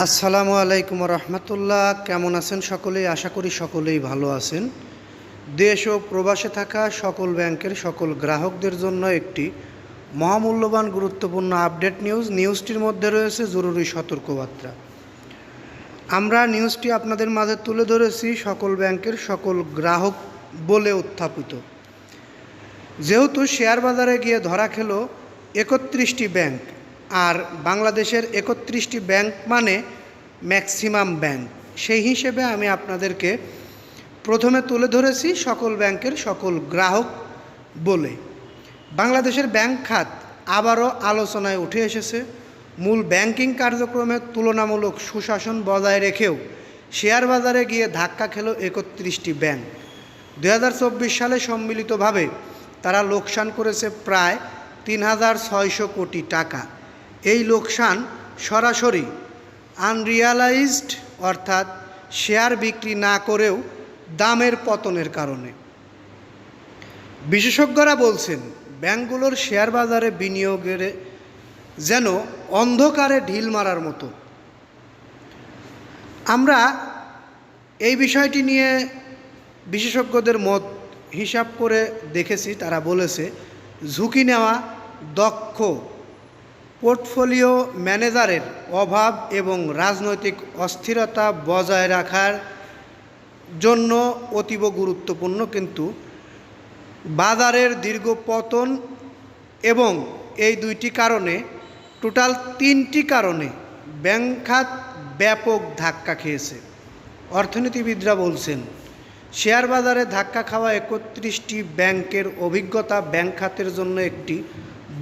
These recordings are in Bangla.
আসসালামু আলাইকুম রহমতুল্লাহ। কেমন আছেন সকলেই আশা করি সকলেই ভালো আছেন। দেশ ও প্রবাসে থাকা সকল ব্যাংকের সকল গ্রাহকদের জন্য একটি মহামূল্যবান গুরুত্বপূর্ণ আপডেট নিউজ। নিউজটির মধ্যে রয়েছে জরুরি সতর্কবার্তা। আমরা নিউজটি আপনাদের মাঝে তুলে ধরেছি সকল ব্যাংকের সকল গ্রাহক বলে উত্থাপিত। যেহেতু শেয়ার বাজারে গিয়ে ধরা খেলো একত্রিশটি ব্যাংক আর বাংলাদেশের একত্রিশটি ব্যাংক মানে ম্যাক্সিমাম ব্যাংক। সেই হিসেবে আমি আপনাদেরকে প্রথমে তুলে ধরেছি সকল ব্যাংকের সকল গ্রাহক বলে। বাংলাদেশের ব্যাংক খাত আবারও আলোচনায় উঠে এসেছে। মূল ব্যাংকিং কার্যক্রমের তুলনামূলক সুশাসন বজায় রেখেও শেয়ার বাজারে গিয়ে ধাক্কা খেল একত্রিশটি ব্যাংক। দু হাজার চব্বিশ সালে সম্মিলিতভাবে তারা লোকসান করেছে প্রায় তিন হাজার ছয়শো কোটি টাকা। এই লোকসান সরাসরি আনরিয়ালাইজড অর্থাৎ শেয়ার বিক্রি না করেও দামের পতনের কারণে। বিশেষজ্ঞরা বলছেন, ব্যাংকগুলোর শেয়ার বাজারে বিনিয়োগের যেন অন্ধকারে ঢিল মারার মতো। আমরা এই বিষয়টি নিয়ে বিশেষজ্ঞদের মত হিসাব করে দেখেছি, তারা বলেছে, ঝুঁকি নেওয়া দক্ষ পোর্টফোলিও ম্যানেজারের অভাব এবং রাজনৈতিক অস্থিরতা বজায় রাখার জন্য অতীব গুরুত্বপূর্ণ, কিন্তু বাজারের দীর্ঘ পতন এবং এই দুইটি কারণে, টোটাল তিনটি কারণে ব্যাংক খাত ব্যাপক ধাক্কা খেয়েছে। অর্থনীতিবিদরা বলছেন, শেয়ার বাজারে ধাক্কা খাওয়া একত্রিশটি ব্যাংকের অভিজ্ঞতা ব্যাংক খাতের জন্য একটি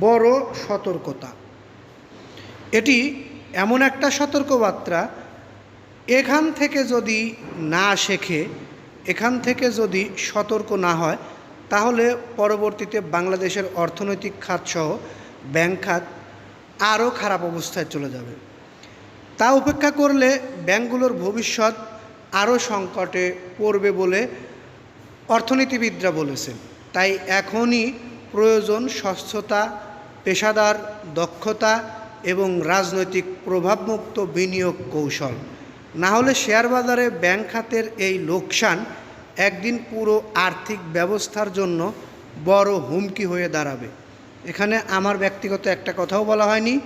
বড় সতর্কতা। এটি এমন একটা সতর্কবার্তা। এখান থেকে যদি না শেখে, এখান থেকে যদি সতর্ক না হয়, তাহলে পরবর্তীতে বাংলাদেশের অর্থনৈতিক খাতসহ ব্যাংক খাত আরও খারাপ অবস্থায় চলে যাবে। তা উপেক্ষা করলে ব্যাংকগুলোর ভবিষ্যৎ আরও সংকটে পড়বে বলে অর্থনীতিবিদরা বলেছেন। তাই এখনই প্রয়োজন স্বচ্ছতা, পেশাদার দক্ষতা এবং রাজনৈতিক প্রভাবমুক্ত বিনিয়োগ কৌশল। না হলে শেয়ার বাজারে ব্যাংক খাতের এই লোকসান একদিন পুরো আর্থিক ব্যবস্থার জন্য বড় হুমকি হয়ে দাঁড়াবে। এখানে আমার ব্যক্তিগত একটা কথাও বলা হয়নি।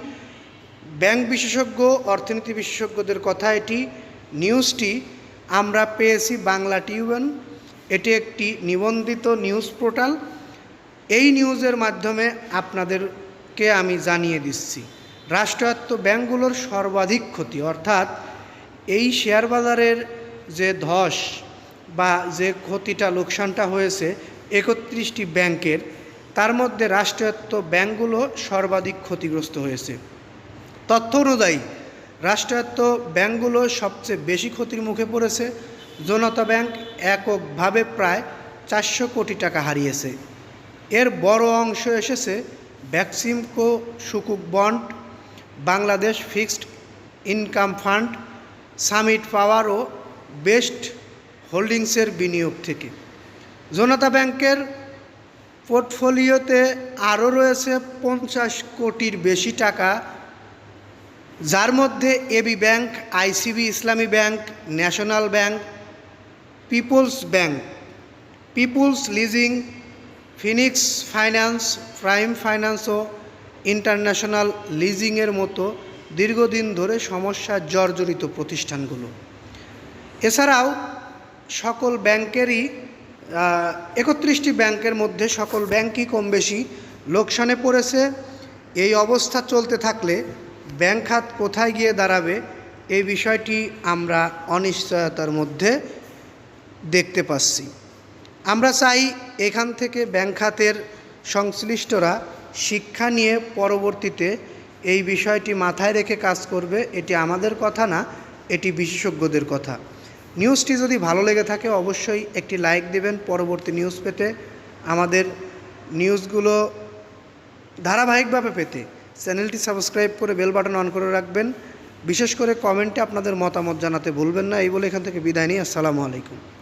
ব্যাংক বিশেষজ্ঞ, অর্থনীতি বিশেষজ্ঞদের কথা এটি। নিউজটি আমরা পেয়েছি বাংলা টিউবেন। এটি একটি নিবন্ধিত নিউজ পোর্টাল। এই নিউজের মাধ্যমে আপনাদেরকে আমি জানিয়ে দিচ্ছি। রাষ্ট্রায়ত্ত ব্যাংকগুলোর সর্বাধিক ক্ষতি, অর্থাৎ এই শেয়ার বাজারের যে ধস বা যে ক্ষতিটা, লোকসানটা হয়েছে একত্রিশটি ব্যাংকের, তার মধ্যে রাষ্ট্রায়ত্ত ব্যাংকগুলো সর্বাধিক ক্ষতিগ্রস্ত হয়েছে। তথ্য অনুযায়ী, রাষ্ট্রায়ত্ত ব্যাংকগুলো সবচেয়ে বেশি ক্ষতির মুখে পড়েছে। জনতা ব্যাংক এককভাবে প্রায় চারশো কোটি টাকা হারিয়েছে। এর বড় অংশ এসেছে Beximco সুকুক bond Bangladesh fixed income fund Summit Power ও বেস্ট হোল্ডিংসের বিনিয়োগ থেকে। জনতা ব্যাংকের পোর্টফোলিওতে আরও রয়েছে পঞ্চাশ কোটির বেশি টাকা, যার মধ্যে AB bank, ICB Islami bank, National bank, Peoples bank, Peoples leasing, Phoenix finance, Prime finance ও ইন্টারন্যাশনাল লিজিংয়ের মতো দীর্ঘদিন ধরে সমস্যা জর্জরিত প্রতিষ্ঠানগুলো। এছাড়াও সকল ব্যাংকেরই একত্রিশটি ব্যাংকের মধ্যে সকল ব্যাংকই কম বেশি লোকসানে পড়েছে। এই অবস্থা চলতে থাকলে ব্যাংক খাত কোথায় গিয়ে দাঁড়াবে এই বিষয়টি আমরা অনিশ্চয়তার মধ্যে দেখতে পাচ্ছি। আমরা চাই এখান থেকে ব্যাংক খাতের সংশ্লিষ্টরা শিক্ষা নিয়ে পরবর্তীতে এই বিষয়টি মাথায় রেখে কাজ করবে, এটি আমাদের কথা না, এটি বিশেষজ্ঞদের কথা। নিউজটি যদি ভালো লেগে থাকে, অবশ্যই একটি লাইক দেবেন পরবর্তী নিউজ পেতে। আমাদের নিউজগুলো ধারাবাহিকভাবে পেতে চ্যানেলটি সাবস্ক্রাইব করে বেল বাটন অন করে রাখবেন। বিশেষ করে কমেন্টে আপনাদের মতামত জানাতে ভুলবেন না, এই বলে এখান থেকে বিদায় নিই। আসসালামু আলাইকুম।